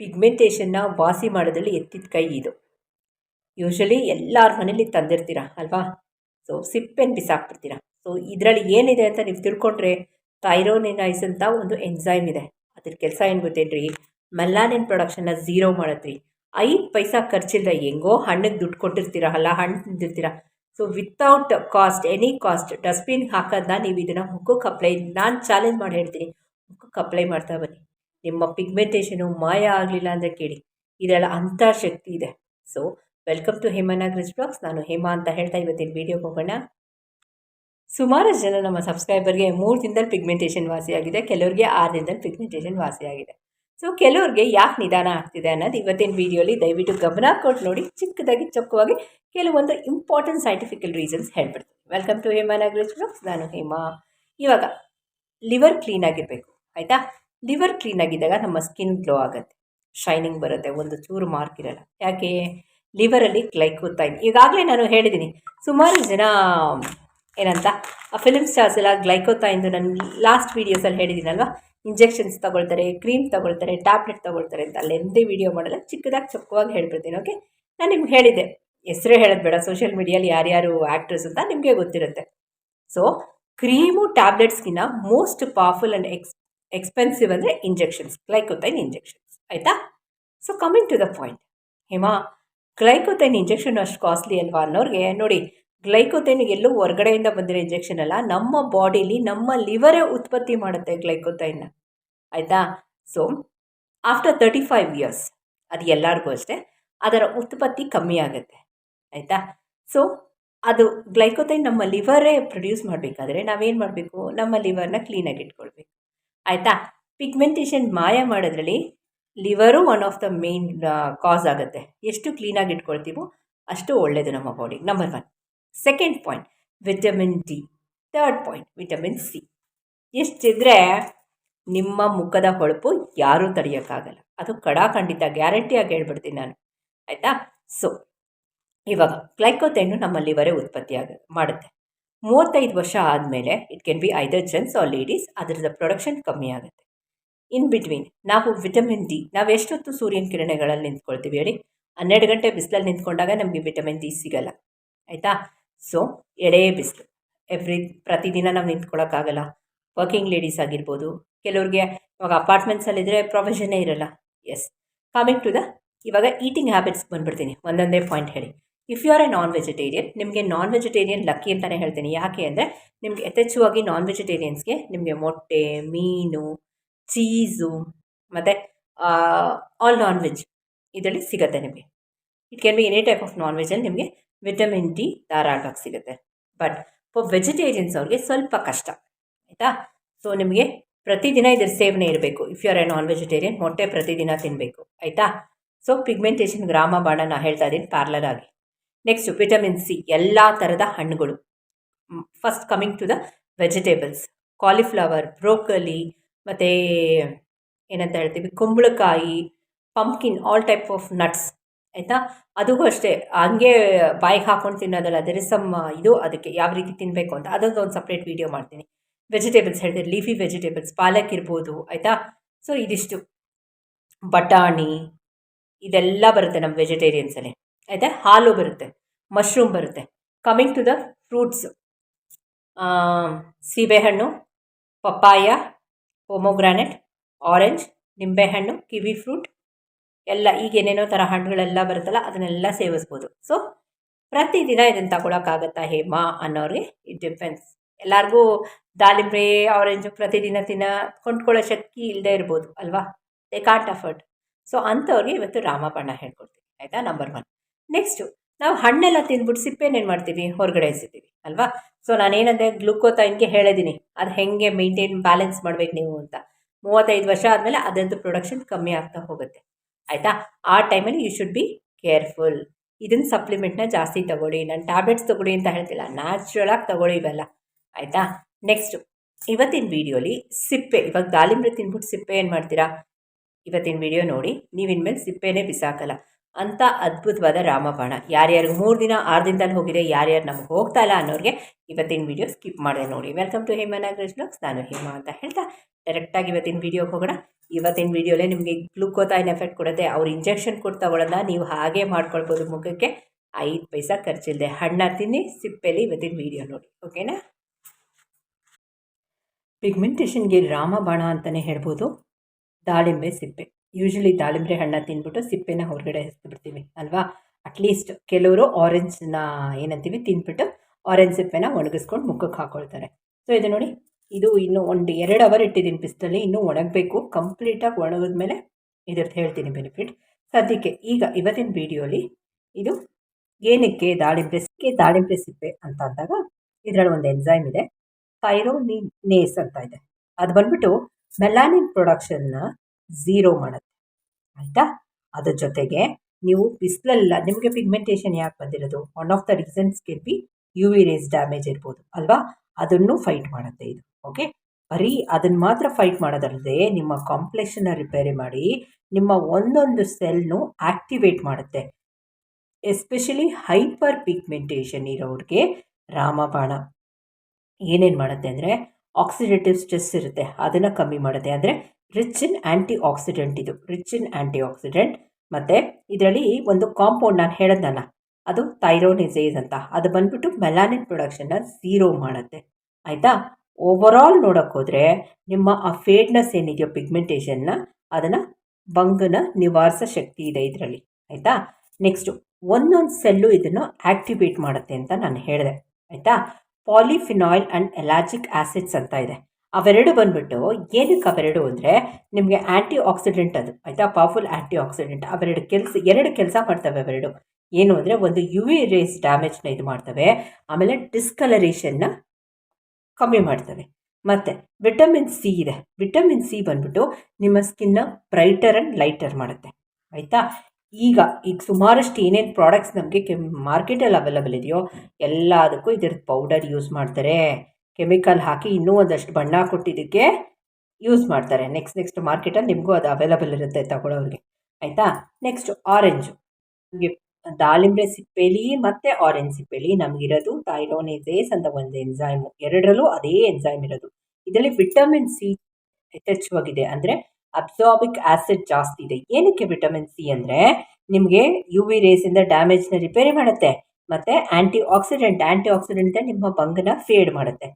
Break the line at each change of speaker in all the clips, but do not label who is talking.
ಪಿಗ್ಮೆಂಟೇಷನ್ನ ವಾಸಿ ಮಾಡೋದ್ರಲ್ಲಿ ಎತ್ತಿದ ಕೈ ಇದು. ಯೂಶಲಿ ಎಲ್ಲರ ಮನೇಲಿ ತಂದಿರ್ತೀರ ಅಲ್ವಾ? ಸೊ ಸಿಪ್ಪೆನ ಬಿಸಾಕ್ಬಿಡ್ತೀರ ಸೊ ಇದರಲ್ಲಿ ಏನಿದೆ ಅಂತ ನೀವು ತಿಳ್ಕೊಂಡ್ರೆ ಥೈರೋನಿನೈಸ್ ಅಂತ ಒಂದು ಎನ್ಸೈಮ್ ಇದೆ. ಅದ್ರ ಕೆಲಸ ಏನು ಗೊತ್ತೇನ್ರಿ? ಮೆಲಾನಿನ್ ಪ್ರೊಡಕ್ಷನ್ನ ಝೀರೋ ಮಾಡತ್ರಿ. ಐದು ಪೈಸಾ ಖರ್ಚಿಲ್ಲ ಹೆಂಗೋ ಹಣ್ಣಿಗೆ ದುಡ್ಡು ಕೊಟ್ಟಿರ್ತೀರ ಅಲ್ಲ, ಹಣ್ಣು ತಿಂದಿರ್ತೀರ? So without cost any cost dustbin ಹಾಕೋದನ್ನ ನೀವು ಇದನ್ನು ಮುಖಕ್ಕೆ ಅಪ್ಲೈ ನಾನು ಚಾಲೆಂಜ್ ಮಾಡಿ ಹೇಳ್ತೀನಿ. ಮುಖಕ್ಕೆ ಅಪ್ಲೈ ಮಾಡ್ತಾ ಬನ್ನಿ. ನಿಮ್ಮ ಪಿಗ್ಮೆಂಟೇಷನು ಮಾಯ ಆಗಲಿಲ್ಲ ಅಂದರೆ ಕೇಳಿ. ಇದೆಲ್ಲ ಅಂಥ ಶಕ್ತಿ ಇದೆ ಸೊ ವೆಲ್ಕಮ್ ಟು ಹೇಮನಾಗ್ರಿಸ್ ಬ್ಲಾಗ್ಸ್ ನಾನು ಹೇಮಾ ಅಂತ ಹೇಳ್ತಾ ಇವತ್ತಿನ ವೀಡಿಯೋಗೆ ಹೋಗೋಣ. ಸುಮಾರು ಜನ ನಮ್ಮ ಸಬ್ಸ್ಕ್ರೈಬರ್ಗೆ ಮೂರು ದಿನದಲ್ಲಿ ಪಿಗ್ಮೆಂಟೇಷನ್ ವಾಸಿಯಾಗಿದೆ, ಕೆಲವರಿಗೆ ಆರು ದಿನದಲ್ಲಿ ಪಿಗ್ಮೆಂಟೇಷನ್ ವಾಸಿಯಾಗಿದೆ. ಸೊ ಕೆಲವ್ರಿಗೆ ಯಾಕೆ ನಿಧಾನ ಆಗ್ತಿದೆ ಅನ್ನೋದು ಇವತ್ತಿನ ವೀಡಿಯೋಲಿ ದಯವಿಟ್ಟು ಗಮನ ಕೊಟ್ಟು ನೋಡಿ. ಚಿಕ್ಕದಾಗಿ ಚೊಕ್ಕವಾಗಿ ಕೆಲವೊಂದು ಇಂಪಾರ್ಟೆಂಟ್ ಸೈಂಟಿಫಿಕಲ್ ರೀಸನ್ಸ್ ಹೇಳ್ಬಿಡ್ತೀನಿ. ವೆಲ್ಕಮ್ ಟು ಹೇಮಾನಾಗ್ರಿಸ್ ಬ್ಲಾಗ್ಸ್ ನಾನು ಹೇಮಾ. ಇವಾಗ ಲಿವರ್ ಕ್ಲೀನ್ ಆಗಿರಬೇಕು. ಆಯಿತಾ? ಲಿವರ್ ಕ್ಲೀನ್ ಆಗಿದ್ದಾಗ ನಮ್ಮ ಸ್ಕಿನ್ ಗ್ಲೋ ಆಗುತ್ತೆ. ಶೈನಿಂಗ್ ಬರುತ್ತೆ, ಒಂದು ಚೂರು ಮಾರ್ಕ್ ಇರಲ್ಲ. ಯಾಕೆ? ಲಿವರಲ್ಲಿ ಗ್ಲೈಕೋತೈನ್ ಈಗಾಗಲೇ ನಾನು ಹೇಳಿದ್ದೀನಿ ಸುಮಾರು ಜನ, ಏನಂತ, ಆ ಫಿಲಿಮ್ ಸ್ಟಾರ್ಸ್ ಎಲ್ಲ ಗ್ಲೈಕೋತೈನ್ದು ನಾನು ಲಾಸ್ಟ್ ವೀಡಿಯೋಸಲ್ಲಿ ಹೇಳಿದ್ದೀನಲ್ವ ಇಂಜೆಕ್ಷನ್ಸ್ ತೊಗೊಳ್ತಾರೆ ಕ್ರೀಮ್ ತೊಗೊಳ್ತಾರೆ ಟ್ಯಾಬ್ಲೆಟ್ ತೊಗೊಳ್ತಾರೆ ಅಂತ ಲೆಂದಿ ವೀಡಿಯೋ ಮಾಡಲ್ಲ, ಚಿಕ್ಕದಾಗಿ ಚೊಕ್ಕವಾಗಿ ಹೇಳ್ಬಿಡ್ತೀನಿ ಓಕೆ ನಾನು ನಿಮ್ಗೆ ಹೇಳಿದ್ದೆ. ಹೆಸರು ಹೇಳೋದು ಬೇಡ ಸೋಷಿಯಲ್ ಮೀಡಿಯಲ್ಲಿ ಯಾರ್ಯಾರು ಆ್ಯಕ್ಟ್ರೆಸ್ ಅಂತ ನಿಮಗೆ ಗೊತ್ತಿರುತ್ತೆ. So cream ಟ್ಯಾಬ್ಲೆಟ್ಸ್ಗಿನ್ನ most powerful and ex expensive ಅಂದರೆ ಇಂಜೆಕ್ಷನ್ಸ್ ಗ್ಲೈಕೋತೈನ್ ಇಂಜೆಕ್ಷನ್ಸ್ ಆಯಿತಾ? So coming to the point Hema ಗ್ಲೈಕೋತೈನ್ injection ಅಷ್ಟು ಕಾಸ್ಟ್ಲಿ ಅಲ್ವಾ ಅನ್ನೋರಿಗೆ? ನೋಡಿ ಗ್ಲೈಕೋತೈನ್ ಎಲ್ಲೂ ಹೊರಗಡೆಯಿಂದ ಬಂದಿರೋ ಇಂಜೆಕ್ಷನ್ ಅಲ್ಲ, ನಮ್ಮ ಬಾಡಿಲಿ ನಮ್ಮ ಲಿವರೇ ಉತ್ಪತ್ತಿ ಮಾಡುತ್ತೆ ಗ್ಲೈಕೋತೈನ್ನ ಆಯಿತಾ? So after thirty five years ಅದು ಎಲ್ಲರಿಗೂ ಅಷ್ಟೇ, ಅದರ ಉತ್ಪತ್ತಿ ಕಮ್ಮಿ ಆಗುತ್ತೆ. ಆಯಿತಾ? ಸೊ ಅದು ಗ್ಲೈಕೋತೈನ್ ನಮ್ಮ ಲಿವರೇ ಪ್ರೊಡ್ಯೂಸ್ ಮಾಡಬೇಕಾದ್ರೆ ನಾವೇನು ಮಾಡಬೇಕು? ನಮ್ಮ ಲಿವರ್ನ ಕ್ಲೀನಾಗಿ ಇಟ್ಕೊಳ್ಬೇಕು. ಆಯಿತಾ? ಪಿಗ್ಮೆಂಟೇಷನ್ ಮಾಯ ಮಾಡೋದ್ರಲ್ಲಿ liver one of the main cause ಆಗುತ್ತೆ. ಎಷ್ಟು ಕ್ಲೀನಾಗಿ ಇಟ್ಕೊಳ್ತೀವೋ ಅಷ್ಟು ಒಳ್ಳೆಯದು ನಮ್ಮ ಬಾಡಿಗೆ number one second point vitamin D third point vitamin C ಎಷ್ಟಿದ್ರೆ ನಿಮ್ಮ ಮುಖದ ಹೊಳಪು ಯಾರೂ ತಡೆಯೋಕ್ಕಾಗಲ್ಲ. ಅದು ಕಡಾಖಂಡಿತ ಗ್ಯಾರಂಟಿಯಾಗಿ ಹೇಳ್ಬಿಡ್ತೀನಿ ನಾನು. ಆಯಿತಾ? ಸೊ ಇವಾಗ ಗ್ಲೈಕೋತೈನು ನಮ್ಮ ಲಿವರೇ ಉತ್ಪತ್ತಿ ಆಗ ಮಾಡುತ್ತೆ. ಮೂವತ್ತೈದು ವರ್ಷ ಆದಮೇಲೆ it can be either gents or ladies ಅದರದ ಪ್ರೊಡಕ್ಷನ್ ಕಮ್ಮಿ ಆಗುತ್ತೆ. ಇನ್ ಬಿಟ್ವೀನ್ ನಾವು ವಿಟಮಿನ್ ಡಿ ನಾವು ಎಷ್ಟೊತ್ತು ಸೂರ್ಯನ ಕಿರಣಗಳಲ್ಲಿ ನಿಂತ್ಕೊಳ್ತೀವಿ ಹೇಳಿ? ಹನ್ನೆರಡು ಗಂಟೆ ಬಿಸಿಲಲ್ಲಿ ನಿಂತ್ಕೊಂಡಾಗ ನಮಗೆ ವಿಟಮಿನ್ ಡಿ ಸಿಗಲ್ಲ. ಆಯಿತಾ? ಸೊ ಎಳೆ ಬಿಸಿಲು. ಎವ್ರಿ ಪ್ರತಿದಿನ ನಾವು ನಿಂತ್ಕೊಳ್ಳೋಕ್ಕಾಗಲ್ಲ ವರ್ಕಿಂಗ್ ಲೇಡೀಸ್ ಆಗಿರ್ಬೋದು, ಕೆಲವ್ರಿಗೆ ಇವಾಗ ಅಪಾರ್ಟ್ಮೆಂಟ್ಸಲ್ಲಿದ್ದರೆ ಪ್ರೊವಿಷನ್ನೇ ಇರಲ್ಲ. ಎಸ್ ಕಮಿಂಗ್ ಟು ದ ಇವಾಗ ಈಟಿಂಗ್ ಹ್ಯಾಬಿಟ್ಸ್ ಬಂದುಬಿಡ್ತೀನಿ. ಒಂದೊಂದೇ ಪಾಯಿಂಟ್ ಹೇಳಿ. If you are a non vegetarian ನಿಮಗೆ ನಾನ್ ವೆಜಿಟೇರಿಯನ್ ಲಕ್ಕಿ ಅಂತಲೇ ಹೇಳ್ತೀನಿ. ಯಾಕೆ ಅಂದರೆ ನಿಮಗೆ ಯಥೇಚ್ಛವಾಗಿ ನಾನ್ ವೆಜಿಟೇರಿಯನ್ಸ್ಗೆ ನಿಮಗೆ ಮೊಟ್ಟೆ, ಮೀನು, ಚೀಸು, ಮತ್ತು ಆಲ್ ನಾನ್ ವೆಜ್ ಇದರಲ್ಲಿ ಸಿಗುತ್ತೆ ನಿಮಗೆ. It can be any type of non ವೆಜಲ್ಲಿ ನಿಮಗೆ ವಿಟಮಿನ್ ಡಿ ಧಾರಾಳವಾಗಿ ಸಿಗುತ್ತೆ. ಬಟ್ ಫಾರ್ ವೆಜಿಟೇರಿಯನ್ಸ್ ಅವ್ರಿಗೆ ಸ್ವಲ್ಪ ಕಷ್ಟ, ಆಯಿತಾ? ಸೊ ನಿಮಗೆ ಪ್ರತಿದಿನ ಇದರ ಸೇವನೆ ಇರಬೇಕು. If you are a non vegetarian ಮೊಟ್ಟೆ ಪ್ರತಿದಿನ ತಿನ್ನಬೇಕು ಆಯಿತಾ? ಸೊ ಪಿಗ್ಮೆಂಟೇಷನ್ ಗ್ರಾಮ ಬಾಣ ನಾನು ಹೇಳ್ತಾ ಇದ್ದೀನಿ ಪಾರ್ಲರ್ ಆಗಿ. ನೆಕ್ಸ್ಟ್ ವಿಟಮಿನ್ ಸಿ ಎಲ್ಲ ಥರದ ಹಣ್ಣುಗಳು. First coming to the vegetables cauliflower broccoli ಮತ್ತು ಏನಂತ ಹೇಳ್ತೀವಿ? ಕುಂಬಳಕಾಯಿ pumpkin all type of nuts ಆಯಿತಾ? ಅದಕ್ಕೂ ಅಷ್ಟೇ. ಹಂಗೆ ಬಾಯಿಗೆ ಹಾಕೊಂಡು ತಿನ್ನೋದಲ್ಲ ಅದರ ಇಸ್ ಸಮ್ ಇದು ಅದಕ್ಕೆ ಯಾವ ರೀತಿ ತಿನ್ನಬೇಕು ಅಂತ. ಅದೊಂದು ಒಂದು ಸಪ್ರೇಟ್ ವೀಡಿಯೋ ಮಾಡ್ತೀನಿ. ವೆಜಿಟೇಬಲ್ಸ್ ಹೇಳ್ತೀವಿ ಲೀಫಿ ವೆಜಿಟೇಬಲ್ಸ್ ಪಾಲಕ್ ಇರ್ಬೋದು, ಆಯಿತಾ? ಸೊ ಇದಿಷ್ಟು. ಬಟಾಣಿ, ಇದೆಲ್ಲ ಬರುತ್ತೆ ನಮ್ಮ ವೆಜಿಟೇರಿಯನ್ಸಲ್ಲಿ ಆಯಿತಾ? ಹಾಲು ಬರುತ್ತೆ ಮಶ್ರೂಮ್ ಬರುತ್ತೆ. ಕಮಿಂಗ್ ಟು ದ ಫ್ರೂಟ್ಸ್ ಸೀಬೆಹಣ್ಣು, ಪಪ್ಪಾಯ ಪೊಮೊಗ್ರಾನೆಟ್ ಆರೆಂಜ್ ನಿಂಬೆಹಣ್ಣು ಕಿವಿ ಫ್ರೂಟ್ ಎಲ್ಲ ಈಗ ಏನೇನೋ ಥರ ಹಣ್ಣುಗಳೆಲ್ಲ ಬರುತ್ತಲ್ಲ, ಅದನ್ನೆಲ್ಲ ಸೇವಿಸ್ಬೋದು. ಸೊ ಪ್ರತಿದಿನ ಇದನ್ನು ತಗೊಳಕ್ಕಾಗತ್ತಾ ಹೇಮಾ ಅನ್ನೋರಿಗೆ ಇಟ್ ಡಿಫೆನ್ಸ್ ಎಲ್ಲರಿಗೂ ದಾಳಿಂಬೆ ಆರೆಂಜು ಪ್ರತಿದಿನ ತಿನ್ನ ಕೊಂಡ್ಕೊಳ್ಳೋ ಶಕ್ತಿ ಇಲ್ಲದೆ ಇರ್ಬೋದು, ಅಲ್ವಾ? ದೇ ಕಾಂಟ್ ಅಫರ್ಡ್ ಸೊ ಅಂಥವ್ರಿಗೆ ಇವತ್ತು ರಾಮಬಾಣ ಹೇಳ್ಕೊಡ್ತೀನಿ. ಆಯಿತಾ? ನಂಬರ್ ಒನ್ ನೆಕ್ಸ್ಟು ನಾವು ಹಣ್ಣೆಲ್ಲ ತಿಂದ್ಬಿಟ್ಟು ಸಿಪ್ಪೆನೇನು ಮಾಡ್ತೀವಿ? ಹೊರಗಡೆ ಎಸಿತೀವಿ ಅಲ್ವಾ? ಸೊ ನಾನೇನಂದರೆ ಗ್ಲೂಕೋತೈನ್ಗೆ ಹೇಳಿದ್ದೀನಿ ಅದು ಹೆಂಗೆ ಮೇಂಟೈನ್ ಬ್ಯಾಲೆನ್ಸ್ ಮಾಡ್ಬೇಕು ನೀವು ಅಂತ. ಮೂವತ್ತೈದು ವರ್ಷ ಆದಮೇಲೆ ಅದರದ್ದು ಪ್ರೊಡಕ್ಷನ್ ಕಮ್ಮಿ ಆಗ್ತಾ ಹೋಗುತ್ತೆ. ಆಯಿತಾ? ಆ ಟೈಮಲ್ಲಿ ಯು ಶುಡ್ ಬಿ ಕೇರ್ಫುಲ್ ಇದನ್ನು ಸಪ್ಲಿಮೆಂಟ್ನ ಜಾಸ್ತಿ ತಗೊಳ್ಳಿ. ನಾನು ಟ್ಯಾಬ್ಲೆಟ್ಸ್ ತಗೊಳ್ಳಿ ಅಂತ ಹೇಳ್ತಿಲ್ಲ. ನ್ಯಾಚುರಲಾಗಿ ತಗೊಳ್ಳಿ ಇವೆಲ್ಲ. ಆಯಿತಾ? ನೆಕ್ಸ್ಟು ಇವತ್ತಿನ ವೀಡಿಯೋಲಿ ಸಿಪ್ಪೆ, ಇವಾಗ ದಾಳಿಂಬೆ ತಿಂದ್ಬಿಟ್ಟು ಸಿಪ್ಪೆ ಏನು ಮಾಡ್ತೀರಾ? ಇವತ್ತಿನ ವಿಡಿಯೋ ನೋಡಿ. ನೀವು ಇನ್ಮೇಲೆ ಸಿಪ್ಪೆನೇ ಬಿಸಾಕಲ್ಲ. ಅಂಥ ಅದ್ಭುತವಾದ ರಾಮಬಾಣ. ಯಾರ್ಯಾರು ಮೂರು ದಿನ ಆರು ದಿನದಲ್ಲಿ ಹೋಗಿದೆ ಯಾರ್ಯಾರು ನಮ್ಗೆ ಹೋಗ್ತಾ ಇಲ್ಲ ಅನ್ನೋರಿಗೆ ಇವತ್ತಿನ ವಿಡಿಯೋ ಸ್ಕಿಪ್ ಮಾಡಿದೆ ನೋಡಿ. Welcome to Hema Nagaresh blogs ನಾನು ಹೇಮಾ ಅಂತ ಹೇಳ್ತಾ ಡೈರೆಕ್ಟಾಗಿ ಇವತ್ತಿನ ವೀಡಿಯೋಗೆ ಹೋಗೋಣ. ಇವತ್ತಿನ ವೀಡಿಯೋಲೇ ನಿಮಗೆ ಗ್ಲುಕೋತೈನ್ ಎಫೆಕ್ಟ್ ಕೊಡುತ್ತೆ. ಅವ್ರು ಇಂಜೆಕ್ಷನ್ ತಗೊಳ್ಳೋದ ನೀವು ಹಾಗೆ ಮಾಡ್ಕೊಳ್ಬೋದು ಮುಖಕ್ಕೆ. ಐದು ಪೈಸಾ ಖರ್ಚಿಲ್ಲದೆ ಹಣ್ಣ ತಿನ್ನಿ, ಸಿಪ್ಪೆಲಿ ಇವತ್ತಿನ ವೀಡಿಯೋ ನೋಡಿ. ಓಕೆನಾ ಪಿಗ್ಮೆಂಟೇಷನ್ಗೆ ರಾಮಬಾಣ ಅಂತಲೇ ಹೇಳ್ಬೋದು. ದಾಳಿಂಬೆ, ಸಿಪ್ಪೆ. ಯೂಶ್ವಲಿ ದಾಳಿಂಬೆ ಹಣ್ಣ ತಿಂದ್ಬಿಟ್ಟು ಸಿಪ್ಪೆನ ಹೊರಗಡೆ ಬಿಡ್ತೀವಿ, ಅಲ್ವಾ? ಅಟ್ಲೀಸ್ಟ್ ಕೆಲವರು ಆರೆಂಜ್ನ ಏನಂತೀವಿ ತಿನ್ಬಿಟ್ಟು ಆರೆಂಜ್ ಸಿಪ್ಪೆನ ಒಣಗಿಸ್ಕೊಂಡು ಮುಖಕ್ಕೆ ಹಾಕೊಳ್ತಾರೆ. ಸೊ ಇದು ನೋಡಿ, ಇದು ಇನ್ನು ಒಂದು ಎರಡು ಅವರ್ ಇಟ್ಟಿದ್ದೀನಿ ಪಿಸ್ತಲ್ಲಿ ಇನ್ನೂ ಒಣಗಬೇಕು ಕಂಪ್ಲೀಟಾಗಿ ಒಣಗಿದ್ಮೇಲೆ ಇದ್ರದ್ದು ಹೇಳ್ತೀನಿ ಬೆನಿಫಿಟ್ ಸದ್ಯಕ್ಕೆ ಈಗ ಇವತ್ತಿನ ವೀಡಿಯೋಲಿ ಇದು ಏನಕ್ಕೆ ದಾಳಿಂಬೆ ಸಿಕ್ಕೆ ದಾಳಿಂಬೆ ಸಿಪ್ಪೆ ಅಂತ ಅಂದಾಗ ಇದರಲ್ಲಿ ಒಂದು ಎನ್ಸೈಮ್ ಇದೆ ಥೈರೋನಿನೇಸ್ ಅಂತ ಇದೆ. ಅದು ಬಂದ್ಬಿಟ್ಟು ಮೆಲಾನಿನ್ ಪ್ರೊಡಕ್ಷನ್ನ ಝೀರೋ ಮಾಡುತ್ತೆ. ಆಯಿತಾ? ಅದ್ರ ಜೊತೆಗೆ ನೀವು ಬಿಸಿಲಲ್ಲ, ನಿಮಗೆ ಪಿಗ್ಮೆಂಟೇಷನ್ ಯಾಕೆ ಬಂದಿರೋದು? One of the reasons can be U V rays damage ಇರ್ಬೋದು, ಅಲ್ವಾ? ಅದನ್ನು ಫೈಟ್ ಮಾಡುತ್ತೆ ಇದು ಓಕೆ ಬರೀ ಅದನ್ನು ಮಾತ್ರ ಫೈಟ್ ಮಾಡೋದಲ್ಲದೆ ನಿಮ್ಮ ಕಾಂಪ್ಲೆಕ್ಷನ್ನ ರಿಪೇರಿ ಮಾಡಿ, ನಿಮ್ಮ ಒಂದೊಂದು ಸೆಲ್ನು ಆಕ್ಟಿವೇಟ್ ಮಾಡುತ್ತೆ. ಎಸ್ಪೆಷಲಿ ಹೈಪರ್ ಪಿಗ್ಮೆಂಟೇಷನ್ ಇರೋರಿಗೆ ರಾಮಬಾಣ. ಏನೇನು ಮಾಡುತ್ತೆ ಅಂದರೆ ಆಕ್ಸಿಡೇಟಿವ್ ಸ್ಟ್ರೆಸ್ ಇರುತ್ತೆ, ಅದನ್ನು ಕಮ್ಮಿ ಮಾಡುತ್ತೆ. ಅಂದರೆ ರಿಚ್ ಇನ್ ಆ್ಯಂಟಿ ಆಕ್ಸಿಡೆಂಟ್ ಇದು. ರಿಚ್ ಇನ್ ಆ್ಯಂಟಿ ಆಕ್ಸಿಡೆಂಟ್ ಮತ್ತು ಇದರಲ್ಲಿ ಒಂದು ಕಾಂಪೌಂಡ್ ನಾನು ಹೇಳೋದಲ್ಲ ಅದು ಥೈರೋನಿಸೇಸ್ ಅಂತ. ಅದು ಬಂದ್ಬಿಟ್ಟು ಮೆಲಾನಿನ್ ಪ್ರೊಡಕ್ಷನ್ನ ಝೀರೋ ಮಾಡುತ್ತೆ. ಆಯಿತಾ? ಓವರಾಲ್ ನೋಡೋಕ್ಕೋದ್ರೆ ನಿಮ್ಮ ಆ ಫೇಡ್ನೆಸ್ ಏನಿದೆಯೋ ಪಿಗ್ಮೆಂಟೇಷನ್ನ ಅದನ್ನು ಬಂಗನ ನಿವಾರಿಸೋ ಶಕ್ತಿ ಇದೆ ಇದರಲ್ಲಿ. ಆಯಿತಾ? ನೆಕ್ಸ್ಟು, ಒಂದೊಂದು ಸೆಲ್ಲು ಇದನ್ನು ಆ್ಯಕ್ಟಿವೇಟ್ ಮಾಡುತ್ತೆ ಅಂತ ನಾನು ಹೇಳಿದೆ. ಆಯಿತಾ? ಪಾಲಿಫಿನಾಯ್ಲ್ ಆ್ಯಂಡ್ ಎಲಾಜಿಕ್ ಆ್ಯಸಿಡ್ಸ್ ಅಂತ ಇದೆ. ಅವೆರಡು ಬಂದ್ಬಿಟ್ಟು ಏನಕ್ಕೆ ಅವೆರಡು ಅಂದರೆ ನಿಮಗೆ ಆ್ಯಂಟಿ ಆಕ್ಸಿಡೆಂಟ್ ಅದು, ಆಯಿತಾ? ಪವರ್ಫುಲ್ ಆ್ಯಂಟಿ ಆಕ್ಸಿಡೆಂಟ್ ಅವೆರಡು ಕೆಲಸ, ಎರಡು ಕೆಲಸ ಮಾಡ್ತವೆ ಅವೆರಡು. ಏನು ಅಂದರೆ ಒಂದು ಯು ವಿ ರೇಸ್ ಡ್ಯಾಮೇಜ್ನ ಇದು ಮಾಡ್ತವೆ, ಆಮೇಲೆ ಡಿಸ್ಕಲರೇಷನ್ನ ಕಮ್ಮಿ ಮಾಡ್ತವೆ. ಮತ್ತು ವಿಟಮಿನ್ ಸಿ ಇದೆ. ವಿಟಮಿನ್ ಸಿ ಬಂದ್ಬಿಟ್ಟು ನಿಮ್ಮ ಸ್ಕಿನ್ನ ಬ್ರೈಟರ್ ಆ್ಯಂಡ್ ಲೈಟರ್ ಮಾಡುತ್ತೆ. ಆಯಿತಾ? ಈಗ ಈಗ ಸುಮಾರಷ್ಟು ಏನೇನು ಪ್ರಾಡಕ್ಟ್ಸ್ ನಮಗೆ ಮಾರ್ಕೆಟಲ್ಲಿ ಅವೈಲಬಲ್ ಇದೆಯೋ, ಎಲ್ಲದಕ್ಕೂ ಇದ್ರದ್ದು ಪೌಡರ್ ಯೂಸ್ ಮಾಡ್ತಾರೆ. ಕೆಮಿಕಲ್ ಹಾಕಿ ಇನ್ನೂ ಒಂದಷ್ಟು ಬಣ್ಣ ಕೊಟ್ಟಿದ್ದಕ್ಕೆ ಯೂಸ್ ಮಾಡ್ತಾರೆ. ನೆಕ್ಸ್ಟ್ ನೆಕ್ಸ್ಟ್ ಮಾರ್ಕೆಟಲ್ಲಿ ನಿಮಗೂ ಅದು ಅವೈಲಬಲ್ ಇರುತ್ತೆ ತಗೊಳ್ಳೋರಿಗೆ. ಆಯಿತಾ? ನೆಕ್ಸ್ಟ್ ಆರೆಂಜು ನಮಗೆ ದಾಳಿಂಬೆ ಸಿಪ್ಪೆಲಿ ಮತ್ತು ಆರೆಂಜ್ ಸಿಪ್ಪೆಲಿ ನಮಗಿರೋದು ಥೈರೋನೇಸೇಸ್ ಅಂತ ಒಂದು ಎನ್ಸೈಮು ಎರಡರಲ್ಲೂ ಅದೇ ಎನ್ಸೈಮ್ ಇರೋದು. ಇದರಲ್ಲಿ ವಿಟಮಿನ್ ಸಿ ಯಥೇಚ್ಛವಾಗಿದೆ ಅಂದರೆ ಅಬ್ಸಾರ್ಬಿಕ್ ಆ್ಯಸಿಡ್ ಜಾಸ್ತಿ ಇದೆ. ಏನಕ್ಕೆ ವಿಟಮಿನ್ ಸಿ ಅಂದರೆ ನಿಮಗೆ ಯು ವಿ ರೇಸಿಂದ ಡ್ಯಾಮೇಜ್ನ ರಿಪೇರಿ ಮಾಡುತ್ತೆ. ಮತ್ತು ಆ್ಯಂಟಿ ಆಕ್ಸಿಡೆಂಟ್ ಆ್ಯಂಟಿ ಆಕ್ಸಿಡೆಂಟ್ ನಿಮ್ಮ ಬಂಗನ ಫೇಡ್ ಮಾಡುತ್ತೆ.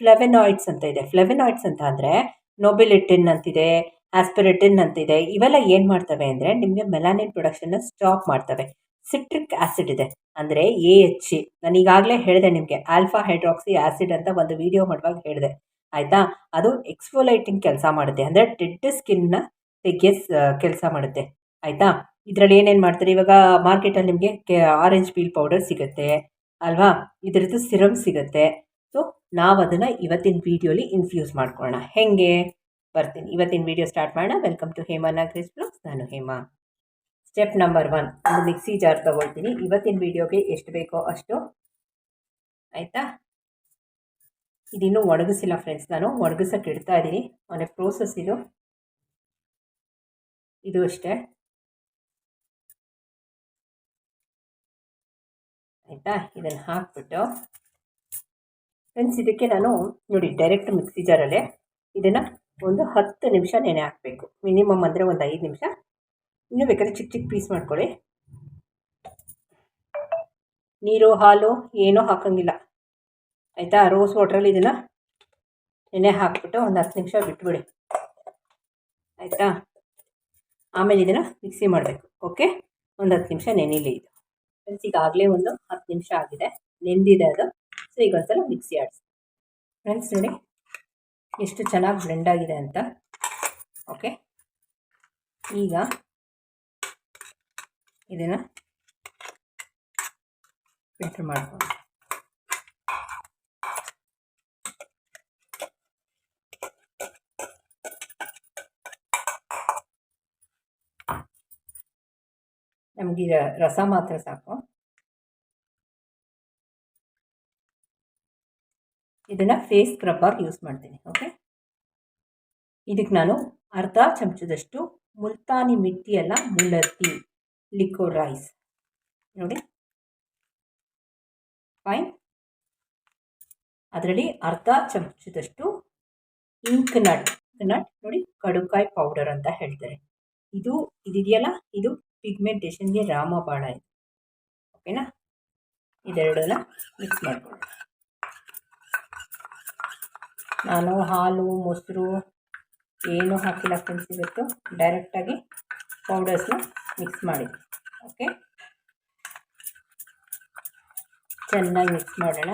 ಫ್ಲೆವೆನಾಯ್ಡ್ಸ್ ಅಂತ ಇದೆ. ಫ್ಲೆವೆನಾಯ್ಡ್ಸ್ ಅಂತ ಅಂದರೆ ನೊಬಿಲಿಟಿನ್ ಅಂತಿದೆ, ಆಸ್ಪಿರಿಟಿನ್ ಅಂತಿದೆ, ಇವೆಲ್ಲ ಏನು ಮಾಡ್ತವೆ ಅಂದರೆ ನಿಮಗೆ ಮೆಲಾನಿನ್ ಪ್ರೊಡಕ್ಷನ್ನ ಸ್ಟಾಪ್ ಮಾಡ್ತವೆ. ಸಿಟ್ರಿಕ್ ಆ್ಯಸಿಡ್ ಇದೆ. ಅಂದರೆ ಎ ಎಚ್ ಇ. ನಾನು ಈಗಾಗಲೇ ಹೇಳಿದೆ ನಿಮಗೆ, ಆಲ್ಫಾ ಹೈಡ್ರಾಕ್ಸಿ ಆ್ಯಸಿಡ್ ಅಂತ ಒಂದು ವಿಡಿಯೋ ಮಾಡುವಾಗ ಹೇಳಿದೆ. ಆಯಿತಾ? ಅದು ಎಕ್ಸ್ಫೋಲೈಟಿಂಗ್ ಕೆಲಸ ಮಾಡುತ್ತೆ. ಅಂದರೆ ಡೆಡ್ ಸ್ಕಿನ್ನ ತೆಗೆ ಕೆಲಸ ಮಾಡುತ್ತೆ. ಆಯಿತಾ? ಇದರಲ್ಲಿ ಏನೇನು ಮಾಡ್ತಾರೆ? ಇವಾಗ ಮಾರ್ಕೆಟಲ್ಲಿ ನಿಮಗೆ ಕೆ, ಆರೆಂಜ್ ಪೀಲ್ ಪೌಡರ್ ಸಿಗುತ್ತೆ, ಅಲ್ವಾ? ಇದರದ್ದು ಸಿರಮ್ ಸಿಗುತ್ತೆ. ನಾವು ಅದನ್ನು ಇವತ್ತಿನ ವೀಡಿಯೋಲಿ ಇನ್ಫ್ಯೂಸ್ ಮಾಡ್ಕೊಳ್ಳೋಣ ಹೇಗೆ? ಬರ್ತೀನಿ. ಇವತ್ತಿನ ವೀಡಿಯೋ ಸ್ಟಾರ್ಟ್ ಮಾಡೋಣ. Welcome to Hema Nagresh blogs ನಾನು ಹೇಮಾ. ಸ್ಟೆಪ್ ನಂಬರ್ ಒನ್ ಒಂದು ಮಿಕ್ಸಿ ಜಾರ್ ತೊಗೊಳ್ತೀನಿ. ಇವತ್ತಿನ ವೀಡಿಯೋಗೆ ಎಷ್ಟು ಬೇಕೋ ಅಷ್ಟು. ಆಯಿತಾ? ಇದಿನ್ನೂ ಒಣಗಿಸಿಲ್ಲ ಫ್ರೆಂಡ್ಸ್ ನಾನು ಒಣಗಿಸೋಕೆ ಇಡ್ತಾ ಇದ್ದೀನಿ. ಮನೆ ಪ್ರೋಸೆಸ್ ಇದು. ಇದು ಅಷ್ಟೇ. ಆಯಿತಾ? ಇದನ್ನು ಹಾಕ್ಬಿಟ್ಟು ಫ್ರೆಂಡ್ಸ್ ಇದಕ್ಕೆ ನಾನು ನೋಡಿ ಡೈರೆಕ್ಟ್ ಮಿಕ್ಸಿ ಜಾರಲ್ಲೇ ಇದನ್ನು ಒಂದು ಹತ್ತು ನಿಮಿಷ ನೆನೆ ಹಾಕಬೇಕು. ಮಿನಿಮಮ್ ಅಂದರೆ ಒಂದು ಐದು ನಿಮಿಷ. ಇನ್ನೂ ಬೇಕಾದ್ರೆ ಚಿಕ್ಕ ಚಿಕ್ಕ ಪೀಸ್ ಮಾಡ್ಕೊಳ್ಳಿ. ನೀರು, ಹಾಲು ಏನೂ ಹಾಕೋಂಗಿಲ್ಲ. ಆಯಿತಾ? ರೋಸ್ ವಾಟ್ರಲ್ಲಿ ಇದನ್ನು ನೆನೆ ಹಾಕ್ಬಿಟ್ಟು ಒಂದು ಹತ್ತು ನಿಮಿಷ ಬಿಟ್ಬಿಡಿ. ಆಯಿತಾ? ಆಮೇಲೆ ಇದನ್ನು ಮಿಕ್ಸಿ ಮಾಡಬೇಕು. ಓಕೆ ಒಂದು ಹತ್ತು ನಿಮಿಷ ನೆನೆಯಲಿ ಇದು. ಫ್ರೆಂಡ್ಸ್ ಈಗಾಗಲೇ ಒಂದು ಹತ್ತು ನಿಮಿಷ ಆಗಿದೆ. ನೆಂದಿದೆ ಅದು. ಸೊ ಈಗ ಒಂದ್ಸಲ ಮಿಕ್ಸಿ ಆಡಿಸಿ ಫ್ರೆಂಡ್ಸ್ ನೋಡಿ, ಎಷ್ಟು ಚೆನ್ನಾಗಿ ಬ್ಲೆಂಡ್ ಆಗಿದೆ ಅಂತ. ಓಕೆ ಈಗ ಇದನ್ನು ಫಿಲ್ಟರ್ ಮಾಡ್ಕೊಂಡು ನಮಗೆ ರಸ ಮಾತ್ರ ಸಾಕು. ಇದನ್ನು ಫೇಸ್ ಸ್ಕ್ರಬ್ಬಾಗಿ ಯೂಸ್ ಮಾಡ್ತೀನಿ ಓಕೆ ಇದಕ್ಕೆ ನಾನು ಅರ್ಧ ಚಮಚದಷ್ಟು ಮುಲ್ತಾನಿ ಮಿಟ್ಟಿ ಅಲ್ಲ ಮುಳ್ಳತ್ತಿ ಲಿಕ್ವಿಡ್ ರೈಸ್ ನೋಡಿ. ಫೈನ್ ಅದರಲ್ಲಿ ಅರ್ಧ ಚಮಚದಷ್ಟು ಇಂಕ್ ನಟ್ ನಟ್ ನೋಡಿ ಕಡುಕಾಯಿ ಪೌಡರ್ ಅಂತ ಹೇಳ್ತಾರೆ. ಇದು ಇದಿದೆಯಲ್ಲ? ಇದು ಪಿಗ್ಮೆಂಟೇಷನ್ಗೆ ರಾಮಬಾಣ ಇದು. ಓಕೆನಾ ಇದೆರಡನ್ನ ಮಿಕ್ಸ್ ಮಾಡ್ಕೊಳ್ಳಿ. ನಾನು ಹಾಲು, ಮೊಸರು ಏನೂ ಹಾಕಿಲ್ಲ ಫ್ರೆಂಡ್ಸ್ ಇವತ್ತು. ಡೈರೆಕ್ಟಾಗಿ ಪೌಡರ್ಸ್ನ ಮಿಕ್ಸ್ ಮಾಡಿ ಓಕೆ ಚೆನ್ನಾಗಿ ಮಿಕ್ಸ್ ಮಾಡೋಣ.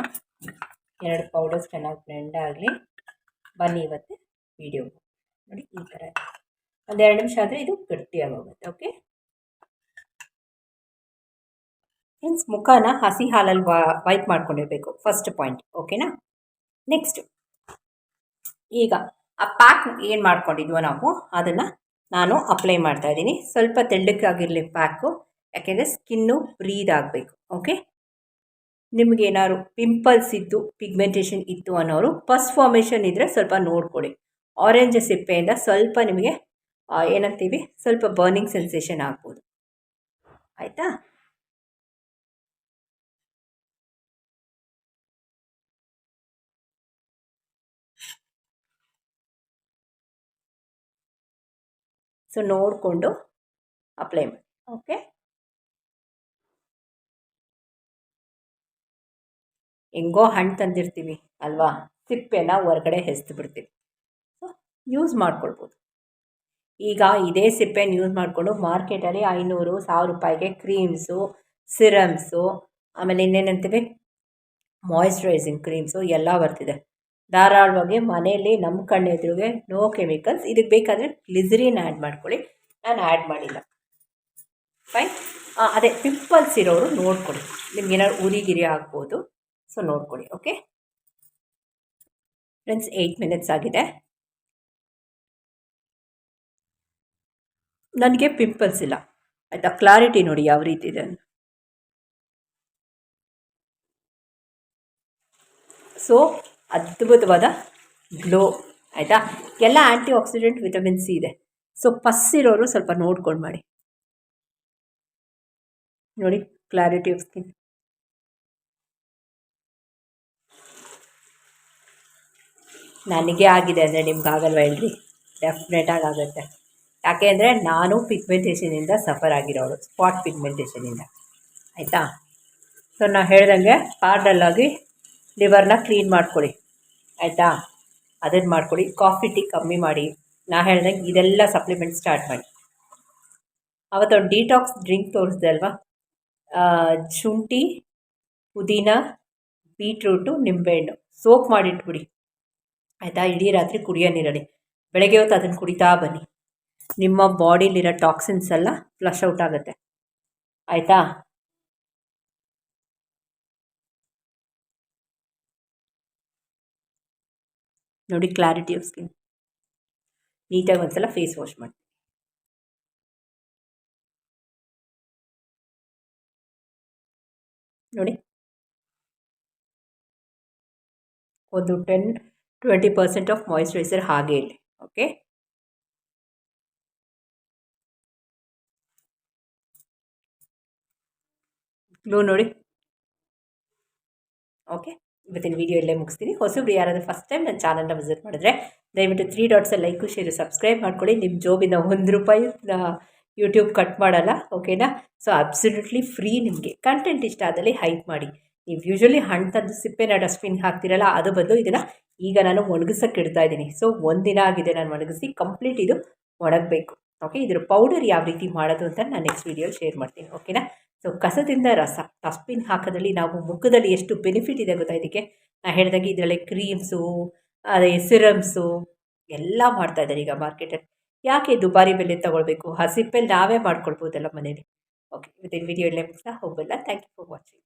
ಎರಡು ಪೌಡರ್ಸ್ ಚೆನ್ನಾಗಿ ಬ್ಲೆಂಡ್ ಆಗಲಿ. ಬನ್ನಿ ಇವತ್ತು ವೀಡಿಯೋ ನೋಡಿ ಈ ಥರ ಒಂದೆರಡು ನಿಮಿಷ ಆದರೆ ಇದು ಗಟ್ಟಿಯಾಗಿ ಹೋಗುತ್ತೆ. ಓಕೆ ಮೀನ್ಸ್ ಮುಖನ ಹಸಿ ಹಾಲಲ್ಲಿ ವೈಪ್ ಮಾಡ್ಕೊಂಡಿರಬೇಕು. ಫಸ್ಟ್ ಪಾಯಿಂಟ್ ಓಕೆನಾ ನೆಕ್ಸ್ಟ್ ಈಗ ಆ ಪ್ಯಾಕ್ ಏನು ಮಾಡ್ಕೊಂಡಿದ್ವೋ ನಾವು, ಅದನ್ನು ನಾನು ಅಪ್ಲೈ ಮಾಡ್ತಾ ಇದ್ದೀನಿ. ಸ್ವಲ್ಪ ತೆಳ್ಳಕ್ಕಾಗಿರಲಿ ಪ್ಯಾಕು ಯಾಕೆಂದರೆ ಸ್ಕಿನ್ನು ಬ್ರೀದ್ ಆಗಬೇಕು ಓಕೆ ನಿಮಗೇನಾದ್ರು ಪಿಂಪಲ್ಸ್ ಇದ್ದು ಪಿಗ್ಮೆಂಟೇಷನ್ ಇತ್ತು ಅನ್ನೋರು ಪಸ್ ಫಾರ್ಮೇಷನ್ ಇದ್ದರೆ ಸ್ವಲ್ಪ ನೋಡ್ಕೊಳ್ಳಿ. ಆರೆಂಜ್ ಸಿಪ್ಪೆಯಿಂದ ಸ್ವಲ್ಪ ನಿಮಗೆ ಏನಂತೀವಿ? ಸ್ವಲ್ಪ ಬರ್ನಿಂಗ್ ಸೆನ್ಸೇಷನ್ ಆಗ್ಬೋದು. ಆಯಿತಾ? ಸೊ ನೋಡಿಕೊಂಡು ಅಪ್ಲೈ ಮಾಡಿ. ಓಕೆ ಹೆಂಗೋ ಹಣ್ಣು ತಂದಿರ್ತೀವಿ ಅಲ್ವಾ? ಸಿಪ್ಪೆನ ಹೊರಗಡೆ ಹೆಸ್ದು ಬಿಡ್ತೀವಿ. ಸೊ ಯೂಸ್ ಮಾಡ್ಕೊಳ್ಬೋದು. ಈಗ ಇದೇ ಸಿಪ್ಪೆನ ಯೂಸ್ ಮಾಡಿಕೊಂಡು ಮಾರ್ಕೆಟಲ್ಲಿ ಐನೂರು, ಸಾವಿರ ರೂಪಾಯಿಗೆ ಕ್ರೀಮ್ಸು ಸಿರಮ್ಸು ಆಮೇಲೆ ಇನ್ನೇನಂತೀವಿ? ಮಾಯಿಶ್ಚರೈಸಿಂಗ್ ಕ್ರೀಮ್ಸು ಎಲ್ಲ ಬರ್ತಿದೆ. ಧಾರಾಳವಾಗಿ ಮನೆಯಲ್ಲಿ ನಮ್ಮ ಕಣ್ಣೆದುರಿಗೆ ನೋ ಕೆಮಿಕಲ್ಸ್ ಇದಕ್ಕೆ ಬೇಕಾದರೆ ಗ್ಲಿಸರಿನ್ ಆ್ಯಡ್ ಮಾಡ್ಕೊಳ್ಳಿ. ನಾನು ಆ್ಯಡ್ ಮಾಡಿಲ್ಲ. ಫೈನ್ ಅದೇ ಪಿಂಪಲ್ಸ್ ಇರೋರು ನೋಡ್ಕೊಳ್ಳಿ. ನಿಮ್ಗೇನಾದ್ರು ಉರಿಗಿರಿ ಆಗ್ಬೋದು ಸೊ ನೋಡ್ಕೊಳ್ಳಿ ಓಕೆ ಫ್ರೆಂಡ್ಸ್ ಏಯ್ಟ್ ಮಿನಿಟ್ಸ್ ಆಗಿದೆ. ನನಗೆ ಪಿಂಪಲ್ಸ್ ಇಲ್ಲ. ಆಯಿತಾ? ಕ್ಲಾರಿಟಿ ನೋಡಿ ಯಾವ ರೀತಿ ಇದೆ ಸೊ ಅದ್ಭುತವಾದ ಗ್ಲೋ, ಆಯಿತಾ? ಎಲ್ಲ ಆ್ಯಂಟಿ ಆಕ್ಸಿಡೆಂಟ್ ವಿಟಮಿನ್ ಸಿ ಇದೆ. ಸೊ ಇರೋರು ಸ್ವಲ್ಪ ನೋಡ್ಕೊಂಡು ಮಾಡಿ. ನೋಡಿ ಕ್ಲಾರಿಟಿ ಆಫ್ ಸ್ಕಿನ್ ನನಗೆ ಆಗಿದೆ ಅಂದರೆ ನಿಮ್ಗೆ ಆಗಲ್ವ ಹೇಳ್ರಿ? ಡೆಫಿನೆಟಾಗಿ ಆಗುತ್ತೆ. ಯಾಕೆ ಅಂದರೆ ನಾನು ಪಿಗ್ಮೆಂಟೇಷನಿಂದ ಸಫರ್ ಆಗಿರೋರು ಸ್ಪಾಟ್ ಪಿಗ್ಮೆಂಟೇಷನಿಂದ ಆಯಿತಾ? ಸೊ ನಾನು ಹೇಳ್ದಂಗೆ ಪಾರ್ಡಲ್ಲಾಗಿ ಲಿವರ್ನ ಕ್ಲೀನ್ ಮಾಡ್ಕೊಳ್ಳಿ. ಆಯಿತಾ? ಅದನ್ನು ಮಾಡ್ಕೊಳ್ಳಿ. ಕಾಫಿ, ಟೀ ಕಮ್ಮಿ ಮಾಡಿ. ನಾ ಹೇಳ್ದಂಗೆ ಇದೆಲ್ಲ ಸಪ್ಲಿಮೆಂಟ್ ಸ್ಟಾರ್ಟ್ ಮಾಡಿ. ಅವತ್ತೊಂದು ಡಿಟಾಕ್ಸ್ ಡ್ರಿಂಕ್ ತೋರಿಸ್ದೆ ಅಲ್ವಾ? ಶುಂಠಿ, ಪುದೀನ ಬೀಟ್ರೂಟು ನಿಂಬೆಹಣ್ಣು ಸೋಪ್ ಮಾಡಿಟ್ಬಿಡಿ. ಆಯಿತಾ? ಇಡೀ ರಾತ್ರಿ ಕುಡಿಯೋ ನೀರಲ್ಲಿ. ಬೆಳಗ್ಗೆ ಹೊತ್ತು ಅದನ್ನು ಕುಡಿತಾ ಬನ್ನಿ. ನಿಮ್ಮ ಬಾಡಿಲಿರೋ ಟಾಕ್ಸಿನ್ಸ್ ಎಲ್ಲ ಫ್ಲಶ್ ಔಟ್ ಆಗುತ್ತೆ. ಆಯಿತಾ? ನೋಡಿ ಕ್ಲಾರಿಟಿ ಆಫ್ ಸ್ಕಿನ್ ನೀಟಾಗಿ ಒಂದ್ಸಲ ಫೇಸ್ ವಾಶ್ ಮಾಡಿ ನೋಡಿ. ಒಂದು ten twenty percent of moisturiser ಹಾಗೆ ಇಲ್ಲಿ ಓಕೆ ಗ್ಲೋ ನೋಡಿ. ಓಕೆ ಇವತ್ತಿನ ವೀಡಿಯೋ ಇಲ್ಲೇ ಮುಗಿಸ್ತೀನಿ. ಹೊಸಬ್ರು ಯಾರಾದರೂ ಫಸ್ಟ್ ಟೈಮ್ ನನ್ನ ಚಾನಲ್ನ ವಿಸಿಟ್ ಮಾಡಿದ್ರೆ ದಯವಿಟ್ಟು three dots like share subscribe ಮಾಡ್ಕೊಳ್ಳಿ. ನಿಮ್ಮ ಜೋಬಿನ ಒಂದು ರೂಪಾಯಿ ಯೂಟ್ಯೂಬ್ ಕಟ್ ಮಾಡಲ್ಲ ಓಕೆನಾ ಸೊ ಅಬ್ಸಲ್ಯೂಟ್ಲಿ ಫ್ರೀ ನಿಮಗೆ. ಕಂಟೆಂಟ್ ಇಷ್ಟ ಆದಲ್ಲಿ ಹೈಪ್ ಮಾಡಿ. ನೀವು ಯೂಶ್ವಲಿ ಹಣ್ಣು ತಂದು ಸಿಪ್ಪೆನ ಡಸ್ಟ್ಬಿನ್ ಹಾಕ್ತಿರಲ್ಲ, ಅದು ಬದಲು ಇದನ್ನು ಈಗ ನಾನು ಒಣಗಿಸೋಕೆ ಇಡ್ತಾ ಇದ್ದೀನಿ. ಸೊ ಒಂದಿನ ಆಗಿದೆ ನಾನು ಒಣಗಿಸಿ ಕಂಪ್ಲೀಟ್ ಇದು ಒಣಗಬೇಕು. ಓಕೆ ಇದ್ರ ಪೌಡರ್ ಯಾವ ರೀತಿ ಮಾಡೋದು ಅಂತ ನಾನು ನೆಕ್ಸ್ಟ್ ವೀಡಿಯೋ ಶೇರ್ ಮಾಡ್ತೀನಿ. ಓಕೆನಾ ಸೊ ಕಸದಿಂದ ರಸ ಡಸ್ಟ್ಬಿನ್ ಹಾಕೋದ್ರಲ್ಲಿ ನಾವು ಮುಖದಲ್ಲಿ ಎಷ್ಟು ಬೆನಿಫಿಟ್ ಇದೆ ಗೊತ್ತಾ ಇದಕ್ಕೆ? ನಾನು ಹೇಳಿದಾಗೆ ಇದರಲ್ಲಿ ಕ್ರೀಮ್ಸು ಅದೇ ಸಿರಮ್ಸು ಎಲ್ಲ ಮಾಡ್ತಾ ಇದ್ದಾರೆ ಈಗ ಮಾರ್ಕೆಟಲ್ಲಿ ಯಾಕೆ ದುಬಾರಿ ಬೆಲೆ ತೊಗೊಳ್ಬೇಕು? ಹಸಿಪ್ಪಲ್ಲಿ ನಾವೇ ಮಾಡ್ಕೊಳ್ಬೋದಲ್ಲ ಮನೇಲಿ. ಓಕೆ ಇವತ್ತಿನ ವಿಡಿಯೋ ಇಲ್ಲೇ ಮುಗಿಸ್ತಾ ಹೋಗಲ್ಲ ಥ್ಯಾಂಕ್ ಯು ಫಾರ್ ವಾಚಿಂಗ್